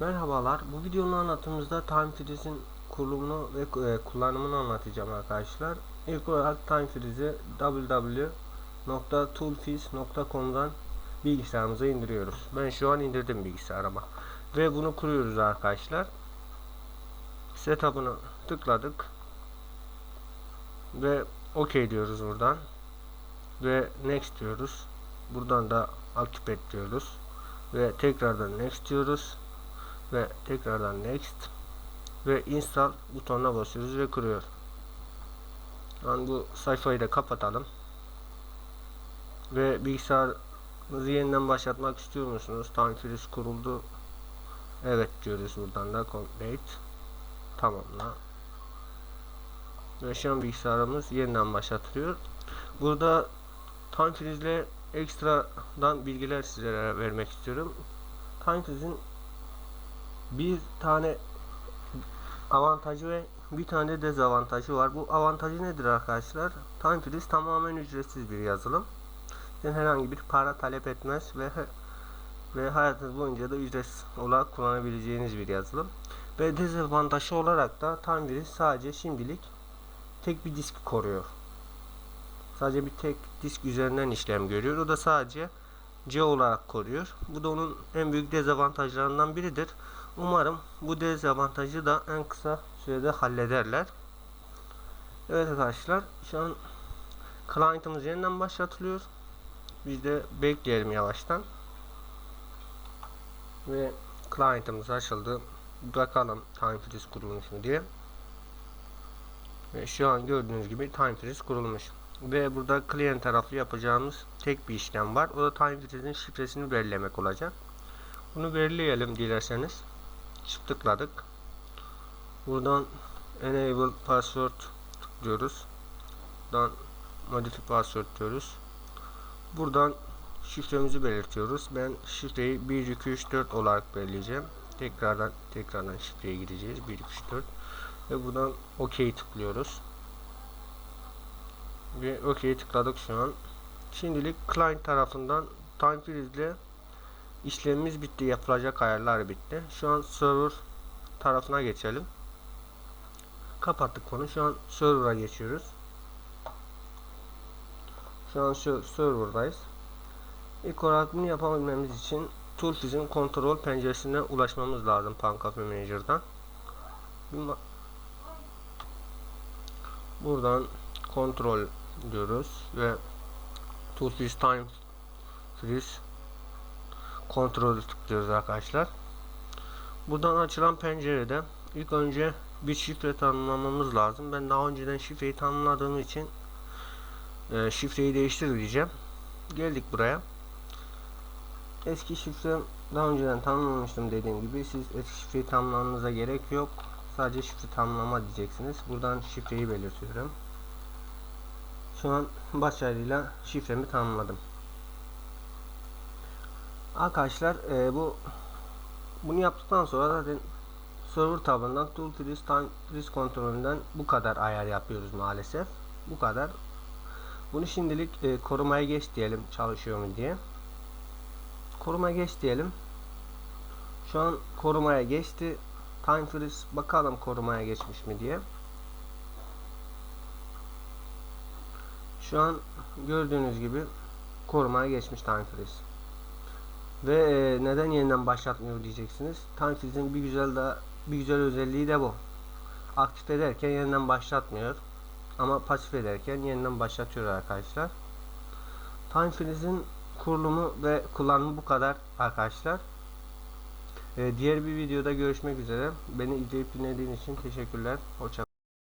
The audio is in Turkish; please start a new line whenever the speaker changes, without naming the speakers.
Merhabalar. Bu videonun anlatımımızda Time Freeze'in kurulumunu ve e, kullanımını anlatacağım arkadaşlar. İlk olarak Time Freeze'i www.toolfiz.com'dan bilgisayarımıza indiriyoruz. Ben şu an indirdim bilgisayarıma. Ve bunu kuruyoruz arkadaşlar. Setup'ını tıkladık. Ve OK diyoruz buradan. Ve Next diyoruz. Buradan da Activate diyoruz. Ve tekrardan Next diyoruz ve tekrardan next ve install butonuna basıyoruz ve kuruyor. Yani bu sayfayı da kapatalım. Ve bilgisayarınızı yeniden başlatmak istiyor musunuz? Freeze kuruldu. Evet diyoruz buradan da complete. Tamamla. Ve şu an bilgisayarımız yeniden başlatılıyor. Burada time freeze ile ekstradan bilgiler sizlere vermek istiyorum. Time bir tane avantajı ve bir tane dezavantajı var. Bu avantajı nedir arkadaşlar? Time Freeze tamamen ücretsiz bir yazılım. Sizden herhangi bir para talep etmez ve ve hayatınız boyunca da ücretsiz olarak kullanabileceğiniz bir yazılım. Ve dezavantajı olarak da Time Freeze sadece şimdilik tek bir disk koruyor. Sadece bir tek disk üzerinden işlem görüyor. O da sadece C olarak koruyor. Bu da onun en büyük dezavantajlarından biridir. Umarım bu dezavantajı da en kısa sürede hallederler. Evet arkadaşlar şu an client'ımız yeniden başlatılıyor. Biz de bekleyelim yavaştan. Ve client'ımız açıldı. Bakalım time freeze kurulmuş mu diye. Ve şu an gördüğünüz gibi time freeze kurulmuş. Ve burada client taraflı yapacağımız tek bir işlem var. O da time freeze'in şifresini belirlemek olacak. Bunu belirleyelim dilerseniz. Çift tıkladık. Buradan enable password tıklıyoruz. Buradan modify password diyoruz. Buradan şifremizi belirtiyoruz. Ben şifreyi 1 2 3 4 olarak belirleyeceğim. Tekrardan tekrardan şifreye gireceğiz. 1 2 3 4 ve buradan OK tıklıyoruz. Ve OK tıkladık şu an. Şimdilik client tarafından time freeze ile işlemimiz bitti. Yapılacak ayarlar bitti. Şu an server tarafına geçelim. Kapattık konu. Şu an server'a geçiyoruz. Şu an şu server'dayız. İlk olarak bunu yapabilmemiz için Toolfiz'in kontrol penceresine ulaşmamız lazım Pancafe Manager'dan. Buradan kontrol diyoruz ve Toolfiz Time Freeze kontrolü tıklıyoruz arkadaşlar. Buradan açılan pencerede ilk önce bir şifre tanımlamamız lazım. Ben daha önceden şifreyi tanımladığım için e, şifreyi değiştir diyeceğim. Geldik buraya. Eski şifre daha önceden tanımlamıştım dediğim gibi. Siz eski şifreyi tanımlamanıza gerek yok. Sadece şifre tanımlama diyeceksiniz. Buradan şifreyi belirtiyorum. Şu an başarıyla şifremi tanımladım. Arkadaşlar e, bu bunu yaptıktan sonra zaten server tabanından tool freeze time freeze kontrolünden bu kadar ayar yapıyoruz maalesef. Bu kadar. Bunu şimdilik e, korumaya geç diyelim çalışıyor mu diye. Korumaya geç diyelim. Şu an korumaya geçti. Time freeze bakalım korumaya geçmiş mi diye. Şu an gördüğünüz gibi korumaya geçmiş time freeze. Ve e, neden yeniden başlatmıyor diyeceksiniz. Time freeze'in bir güzel da bir güzel özelliği de bu. Aktif ederken yeniden başlatmıyor. Ama pasif ederken yeniden başlatıyor arkadaşlar. Time freeze'in kurulumu ve kullanımı bu kadar arkadaşlar. E, diğer bir videoda görüşmek üzere. Beni izleyip dinlediğiniz için teşekkürler. Hoşçakalın.